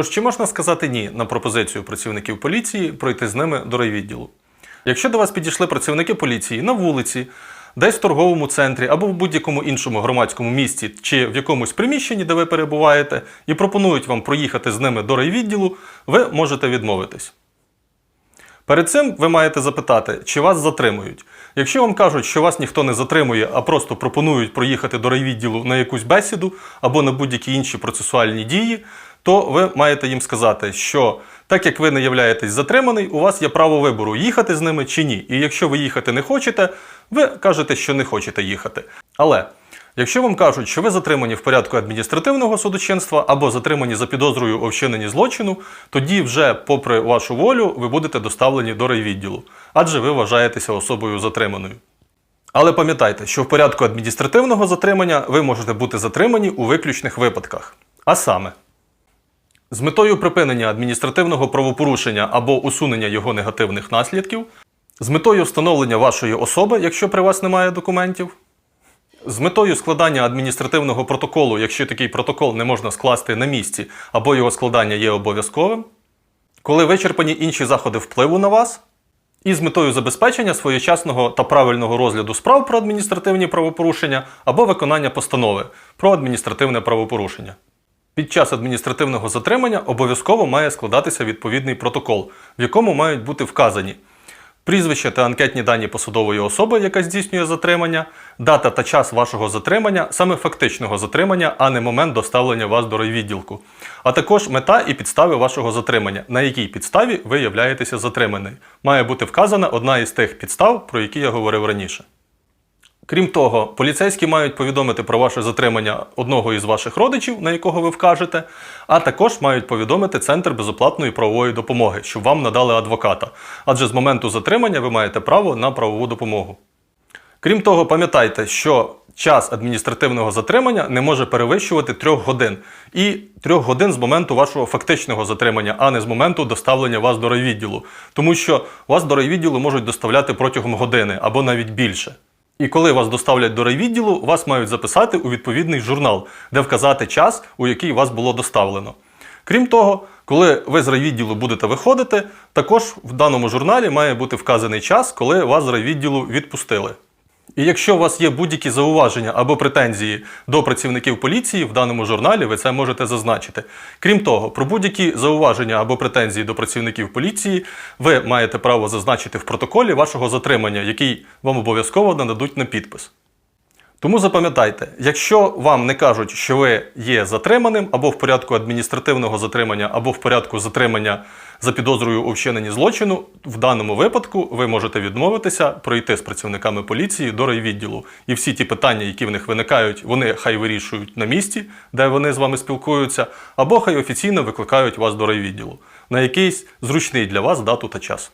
Тож чи можна сказати ні на пропозицію працівників поліції пройти з ними до райвідділу? Якщо до вас підійшли працівники поліції на вулиці, десь в торговому центрі або в будь-якому іншому громадському місці чи в якомусь приміщенні, де ви перебуваєте, і пропонують вам проїхати з ними до райвідділу, ви можете відмовитись. Перед цим ви маєте запитати, чи вас затримують. Якщо вам кажуть, що вас ніхто не затримує, а просто пропонують проїхати до райвідділу на якусь бесіду або на будь-які інші процесуальні дії, то ви маєте їм сказати, що так як ви не являєтесь затриманий, у вас є право вибору, їхати з ними чи ні. І якщо ви їхати не хочете, ви кажете, що не хочете їхати. Але Якщо вам кажуть, що ви затримані в порядку адміністративного судочинства або затримані за підозрою у вчиненні злочину, тоді вже, попри вашу волю, ви будете доставлені до райвідділу, адже ви вважаєтеся особою затриманою. Але пам'ятайте, що в порядку адміністративного затримання ви можете бути затримані у виключних випадках. А саме, з метою припинення адміністративного правопорушення або усунення його негативних наслідків, з метою встановлення вашої особи, якщо при вас немає документів, з метою складання адміністративного протоколу, якщо такий протокол не можна скласти на місці, або його складання є обов'язковим, коли вичерпані інші заходи впливу на вас, і з метою забезпечення своєчасного та правильного розгляду справ про адміністративні правопорушення або виконання постанови про адміністративне правопорушення. Під час адміністративного затримання обов'язково має складатися відповідний протокол, в якому мають бути вказані прізвище та анкетні дані посадової особи, яка здійснює затримання, дата та час вашого затримання, саме фактичного затримання, а не момент доставлення вас до райвідділку, а також мета і підстави вашого затримання, на якій підставі ви являєтеся затриманий. Має бути вказана одна із тих підстав, про які я говорив раніше. Крім того, поліцейські мають повідомити про ваше затримання одного із ваших родичів, на якого ви вкажете, а також мають повідомити Центр безоплатної правової допомоги, щоб вам надали адвоката. Адже з моменту затримання ви маєте право на правову допомогу. Крім того, пам'ятайте, що час адміністративного затримання не може перевищувати 3 годин і 3 годин з моменту вашого фактичного затримання, а не з моменту доставлення вас до райвідділу. Тому що вас до райвідділу можуть доставляти протягом години або навіть більше. І коли вас доставлять до райвідділу, вас мають записати у відповідний журнал, де вказати час, у який вас було доставлено. Крім того, коли ви з райвідділу будете виходити, також в даному журналі має бути вказаний час, коли вас з райвідділу відпустили. І якщо у вас є будь-які зауваження або претензії до працівників поліції, в даному журналі ви це можете зазначити. Крім того, про будь-які зауваження або претензії до працівників поліції ви маєте право зазначити в протоколі вашого затримання, який вам обов'язково нададуть на підпис. Тому запам'ятайте, якщо вам не кажуть, що ви є затриманим або в порядку адміністративного затримання, або в порядку затримання за підозрою у вчиненні злочину, в даному випадку ви можете відмовитися пройти з працівниками поліції до райвідділу. І всі ті питання, які в них виникають, вони хай вирішують на місці, де вони з вами спілкуються, або хай офіційно викликають вас до райвідділу на якийсь зручний для вас дату та час.